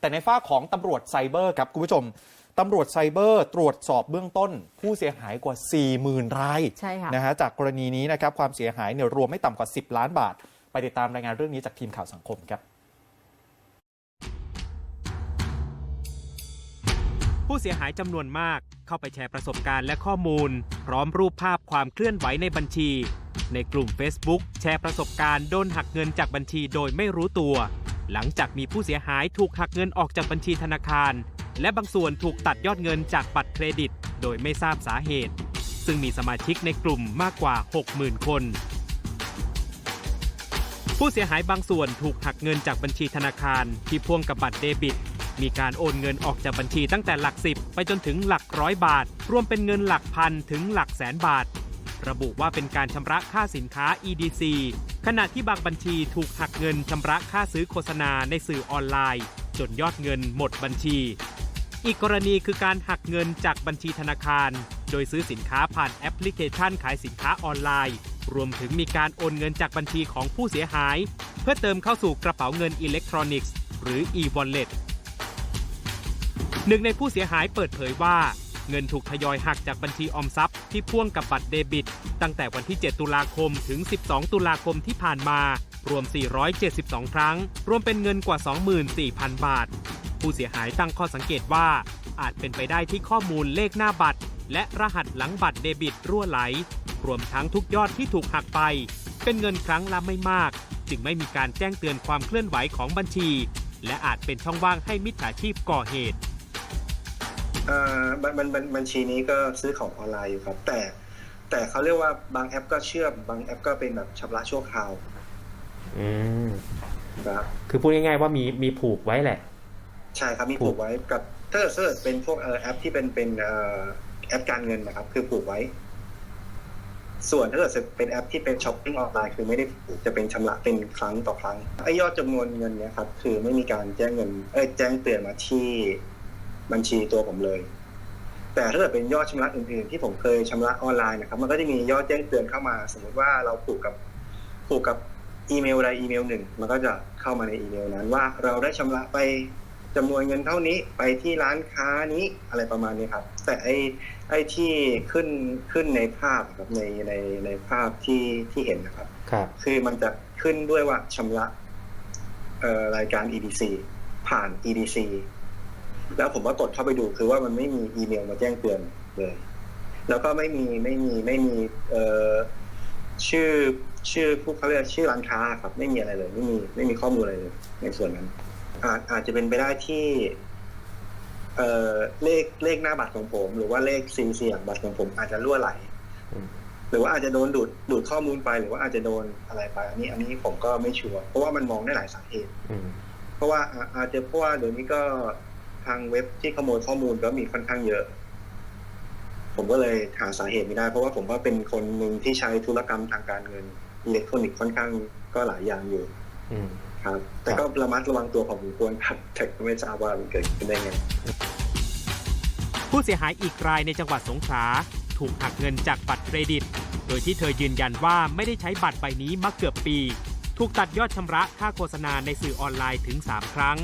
แต่ในฝ้ากของตำรวจไซเบอร์ครับคุณผู้ชมตำรวจไซเบอร์ตรวจสอบเบื้องต้น ผู้เสียหายกว่า 40,000 รายใช่ค่ะนะฮะจากกรณีนี้นะครับความเสียหายเนี่ยรวมไม่ต่ำกว่า 10 ล้านบาท ไปติดตามรายงานเรื่องนี้จากทีมข่าวสังคมครับ ผู้เสียหายจำนวนมากเข้าไปแชร์ประสบการณ์และข้อมูล พร้อมรูปภาพความเคลื่อนไหวในบัญชี ในกลุ่ม Facebook แชร์ประสบการณ์โดนหักเงินจากบัญชีโดยไม่รู้ตัว หลังจากมีผู้เสียหายถูกหักเงินออกจากบัญชีธนาคาร และบางส่วนถูกตัดยอดเงินจากบัตรเครดิต โดยไม่ทราบสาเหตุ ซึ่งมีสมาชิกในกลุ่มมากกว่า 60,000 คน ผู้เสียหายบางส่วนถูกหักเงินจากบัญชีธนาคาร ที่พ่วงกับบัตรเดบิต มีการโอนเงินออกจากบัญชีตั้งแต่หลักสิบไปจนถึงหลักร้อยบาท รวมเป็นเงินหลักพันถึงหลักแสนบาท ระบุว่าเป็นการชำระค่าสินค้า EDC ขณะที่บางบัญชีถูกหักเงินชำระค่าซื้อโฆษณาในสื่อออนไลน์ จนยอดเงินหมดบัญชี อีกกรณีคือการหักเงินจากบัญชีธนาคาร โดยซื้อสินค้าผ่านแอปพลิเคชันขายสินค้าออนไลน์ รวมถึงมีการโอนเงินจากบัญชีของผู้เสียหาย เพื่อเติมเข้าสู่กระเป๋าเงินอิเล็กทรอนิกส์ หรือ e-wallet หนึ่งในผู้เสียหายเปิดเผยว่า เงินถูกทยอยหักจากบัญชีออมทรัพย์ที่พ่วงกับบัตรเดบิต ตั้งแต่วันที่ 7 ตุลาคมถึง 12 ตุลาคมที่ผ่านมา รวม 472 ครั้ง รวมเป็นเงินกว่า 24,000 บาท ผู้เสียหายตั้งข้อสังเกตว่า อาจเป็นไปได้ที่ข้อมูลเลขหน้าบัตร และรหัสหลังบัตรเดบิตรั่วไหล รวมทั้งทุกยอดที่ถูกหักไป เป็นเงินครั้งละไม่มาก จึงไม่มีการแจ้งเตือนความเคลื่อนไหวของบัญชี และอาจเป็นช่องว่างให้มิจฉาชีพก่อเหตุ อ่าบัญบัญบัญบัญชีนี้ก็ซื้อของออนไลน์อยู่ครับ แต่แต่เขาเรียกว่าบางแอปก็เชื่อม บางแอปก็เป็นแบบชำระชั่วคราวอืมครับ คือพูดง่ายๆว่ามีมีผูกไว้แหละ ใช่ครับมีผูผูกกไว้กับถ้าเกิดถ้าเกิดเป็นพวกเอ่อแอปที่เป็นเป็นเอ่อแอปการเงินนะครับ คือผูกไว้ ส่วนถ้าเกิดเป็นแอปที่เป็นช้อปปิ้งออนไลน์คือไม่ได้ผูกจะเป็นชำระเป็นครั้งต่อครั้งไอ้ยอดจำนวนเงินเนี้ยครับ คือไม่มีการแจ้งเงินเอ้ยแจ้งเตือนมาที่ บัญชีตัวผมเลย แต่ถ้าเกิดเป็นยอดชำระอื่นๆ ที่ผมเคยชำระออนไลน์นะครับ มันก็จะมียอดแจ้งเตือนเข้ามา สมมติว่าเราผูกกับผูกกับอีเมลใดอีเมลหนึ่ง มันก็จะเข้ามาในอีเมลนั้นว่าเราได้ชำระไปจำนวนเงินเท่านี้ไปที่ร้านค้านี้อะไรประมาณนี้ครับ แต่ไอ้ไอ้ที่ขึ้นขึ้นในภาพครับในในในภาพที่ที่เห็นนะครับครับ คือมันจะขึ้นด้วยว่าชำระเอ่อรายการ EDC ผ่าน EDC แล้วผมก็กดเข้าไปดูคือว่ามันไม่มีอีเมลมาแจ้งเตือนเลย แล้วก็ไม่มีไม่มีไม่มีเอ่อชื่อชื่อผู้เขาเรียกชื่อร้านค้าครับ ไม่มีอะไรเลย ไม่มีไม่มีข้อมูลอะไรเลย ในส่วนนั้น อาจอาจจะเป็นไปได้ที่ เอ่อเลขเลขหน้าบัตรของผม หรือว่าเลขซิมเสียงบัตรของผมอาจจะรั่วไหลอืมหรือว่าอาจจะโดนดูดดูดข้อมูลไปหรือว่าอาจจะโดนอะไรไป อันนี้อันนี้ผมก็ไม่ชัวร์เพราะว่ามันมองได้หลายสาเหตุอืมเพราะว่าอาอาจจะเพราะว่าเดี๋ยวนี้ก็ ทางเว็บที่ขโมยข้อมูลก็มีค่อนข้างเยอะ ผมก็เลยหาสาเหตุไม่ได้ เพราะว่าผมก็เป็นคนหนึ่งที่ใช้ธุรกรรมทางการเงินอิเล็กทรอนิกส์ค่อนข้างก็หลายอย่างอยู่ครับ แต่ก็ระมัดระวังตัวพอสมควรครับแต่ก็ไม่ทราบว่ามันเกิดขึ้นได้ไงผู้เสียหายอีกรายในจังหวัดสงขลาถูกหักเงินจากบัตรเครดิต โดยที่เธอยืนยันว่าไม่ได้ใช้บัตรใบนี้มาเกือบปี ถูกตัดยอดชำระค่าโฆษณาในสื่อออนไลน์ถึง 3 ครั้ง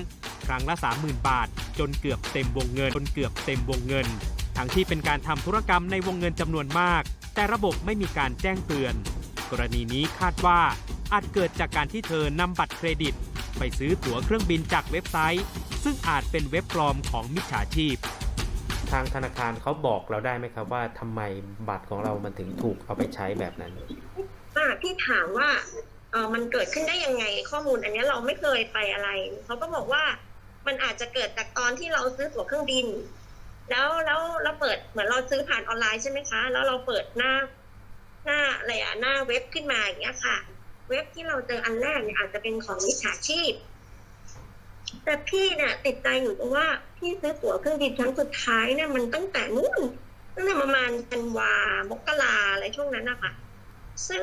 ครั้งละ 30,000 บาท จนเกือบเต็มวงเงินจนเกือบเต็มวงเงิน ทั้งที่เป็นการทำธุรกรรมในวงเงินจำนวนมาก แต่ระบบไม่มีการแจ้งเตือน กรณีนี้คาดว่าอาจเกิดจากการที่เธอนำบัตรเครดิต ไปซื้อตั๋วเครื่องบินจากเว็บไซต์ ซึ่งอาจเป็นเว็บปลอมของมิจฉาชีพ ทางธนาคารเขาบอกเราได้ไหมครับว่าทำไมบัตรของเรามันถึงถูกเอาไปใช้แบบนั้น อ่าพี่ถามว่าเออมันเกิดขึ้นได้ยังไงข้อมูลอันเนี้ยเราไม่เคยไปอะไร เขาก็บอกว่า มันอาจจะเกิดจากตอนที่เราซื้อตั๋วเครื่องบิน แล้วแล้วเราเปิดเหมือนเราซื้อผ่านออนไลน์ใช่ไหมคะ แล้วเราเปิดหน้าหน้าอะไรอะหน้าเว็บขึ้นมาอย่างเงี้ยค่ะ เว็บที่เราเจออันแรกเนี่ยอาจจะเป็นของมิจฉาชีพ แต่พี่เนี่ยติดใจอยู่ตรงว่าพี่ซื้อตั๋วเครื่องบินครั้งสุดท้ายเนี่ยมันตั้งแต่นู่นตั้งแต่ประมาณธันวามกราอะไรช่วงนั้นนะคะซึ่ง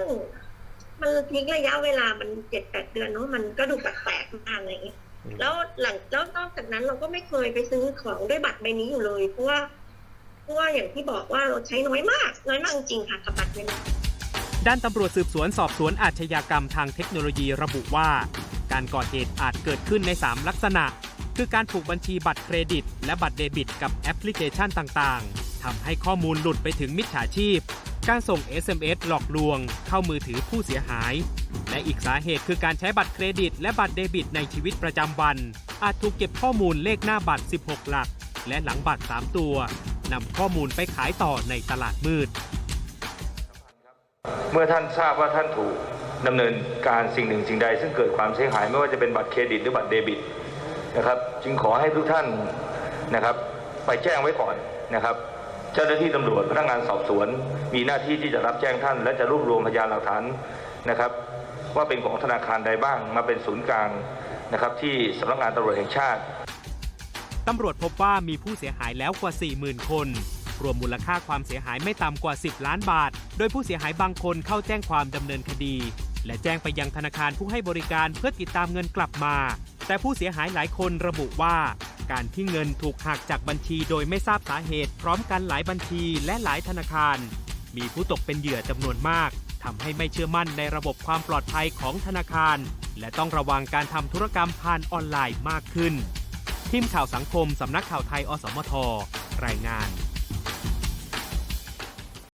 มันทิ้งระยะเวลามันเจ็ดแปดเดือนเนาะมันก็ดูแปลกๆมากเงี้ย แล้วหลังแล้วนอกจากนั้นเราก็ไม่เคยไปซื้อของด้วยบัตรใบนี้อยู่เลย เพราะว่าเพราะว่าอย่างที่บอกว่าเราใช้น้อยมาก น้อยมากจริงๆค่ะกับบัตรใบนี้ด้านตำรวจสืบสวนสอบสวนอาชญากรรมทางเทคโนโลยีระบุว่า การก่อเหตุอาจเกิดขึ้นใน 3 ลักษณะคือคือการผูกบัญชีบัตรเครดิต และบัตรเดบิต กับแอปพลิเคชันต่างๆทำให้ข้อมูลหลุดไปถึงมิจฉาชีพ การส่ง SMS หลอกลวง เข้ามือถือผู้เสียหาย และอีกสาเหตุคือการใช้บัตรเครดิต และบัตรเดบิตในชีวิตประจำวัน อาจถูกเก็บข้อมูลเลขหน้าบัตร 16 หลัก และหลังบัตร 3 ตัวนำข้อมูลไปขายต่อในตลาดมืด เมื่อท่านทราบว่าท่านถูกดำเนินการสิ่งหนึ่งสิ่งใด ซึ่งเกิดความเสียหายไม่ว่าจะเป็นบัตรเครดิตหรือบัตรเดบิตนะครับ จึงขอให้ทุกท่านนะครับ ไปแจ้งไว้ก่อนนะครับเจ้าหน้าที่ตำรวจพนักงานสอบสวน มีหน้าที่ที่จะรับแจ้งท่าน และจะรวบรวมพยานหลักฐานนะครับ ว่าเป็นของธนาคารใดบ้าง มาเป็นศูนย์กลางนะครับที่สำนักงานตำรวจแห่งชาติตำรวจพบว่ามีผู้เสียหายแล้วกว่า 40,000 คน รวมมูลค่าความเสียหายไม่ต่ำกว่า 10 ล้านบาท โดยผู้เสียหายบางคนเข้าแจ้งความดำเนินคดี และแจ้งไปยังธนาคารผู้ให้บริการเพื่อติดตามเงินกลับมา แต่ผู้เสียหายหลายคนระบุว่า การที่เงินถูกหักจากบัญชีโดยไม่ทราบสาเหตุ พร้อมกันหลายบัญชีและหลายธนาคาร มีผู้ตกเป็นเหยื่อจำนวนมาก ทำให้ไม่เชื่อมั่นในระบบความปลอดภัยของธนาคาร และต้องระวังการทำธุรกรรมผ่านออนไลน์มากขึ้น ทีมข่าวสังคมสำนักข่าวไทยอสมทรายงาน